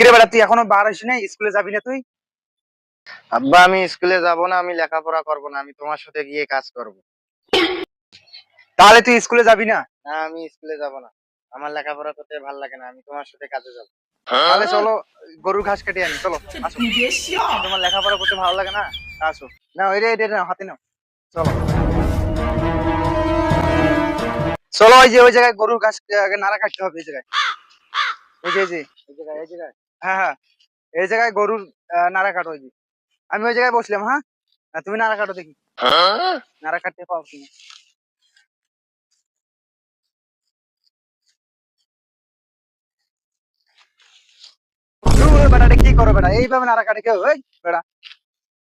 কিরে বেটা তুই এখনও বার আসি নাই? স্কুলে যাবি না তুই? আব্বা আমি স্কুলে যাব না আমি লেখাপড়া করব না আমি তোমার সাথে গিয়ে কাজ করব। তাহলে তুই স্কুলে যাবি না? না আমি স্কুলে যাব না। আমার লেখাপড়া করতে ভালো লাগে না আমি তোমার সাথে কাজে যাব। তাহলে চলো গরুর ঘাস কেটে আনি চলো আসো। তোমার লেখাপড়া করতে ভালো লাগে না? আসো। না ওই রে এটা নাও, হাতে নাও। চলো। চলো ওই যে ওই জায়গায় গরুর ঘাস আগে নাড়া কাটতে হবে এই জায়গায়। এই যে এই যে এই জায়গায় এই জায়গায়। হ্যাঁ হ্যাঁ। এই জায়গায় গরুর নাড়া কাটো আমি ওই জায়গায় বসলাম হ্যাঁ? তুমি নাড়া কাটো দেখি। নাড়া কাটতে পাও ধুর, বেটাটা কি করো বেটা? এইভাবে নাড়া কাটে কেউ? ওই বেটা।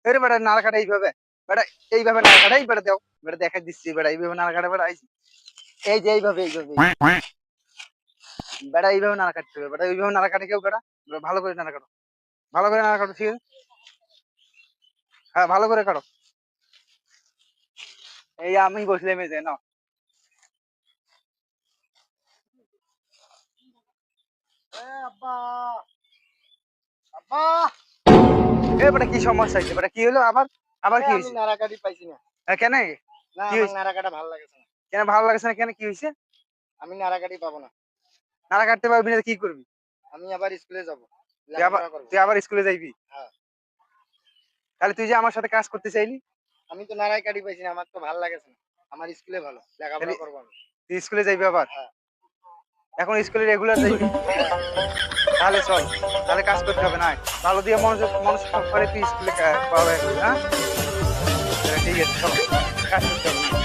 এই বেটা নাড়া কাটে এইভাবে। বেটা এইভাবে নাড়া কাটে এই বেটা দাও বেটা দেখা দিচ্ছি বেটা। এইভাবে নাড়া কাটে বেটা এই যে এইভাবে এইভাবে। বেটা এইভাবে নাড়া কাটতে হবে বেটা এইভাবে নাড়া কাটে কেউ বেটা ভালো করে নাড়া কাটো। ভালো করে নাড়া কাটো ঠিক আছে? হ্যাঁ ভালো করে কাটো। এই আমি বসলাম এই যে নাও। আব্বা! আব্বা! এ বেটা কি সমস্যা হয়েছে? বেটা কি হলো? আবার আবার কি আমি হয়েছে? নাড়াকাটি পাইছি না। হ্যাঁ, কেন? না কি আমার হয়েছে? নাড়াকাটা ভালো লাগছে না। কেন ভালো লাগছে না? কেন কি হয়েছে? আমি নাড়াকাটি পাবো না। নাড়া কাটতে পারবি না কি করবি? আমি আবার স্কুলে যাব। তুই আবার স্কুলে যাইবি? হ্যাঁ। তাহলে তুই যে আমার সাথে কাজ করতে চাইলি? আমি তো নাড়াকাটি পাইছি না আমার তো ভালো লাগছে না। আমার স্কুলে ভালো লেখাপড়া করব আমি। তুই স্কুলে যাইবি আবার? হ্যাঁ। এখন স্কুলে রেগুলার যাইবি? তাহলে চল তাহলে কাজ করতে হবে না ভালো দিয়ে মনোযোগ মনোযোগ করে তুই স্কুলে পাবে হ্যাঁ? ঠিক আছে চল। কাজ করতে হবে।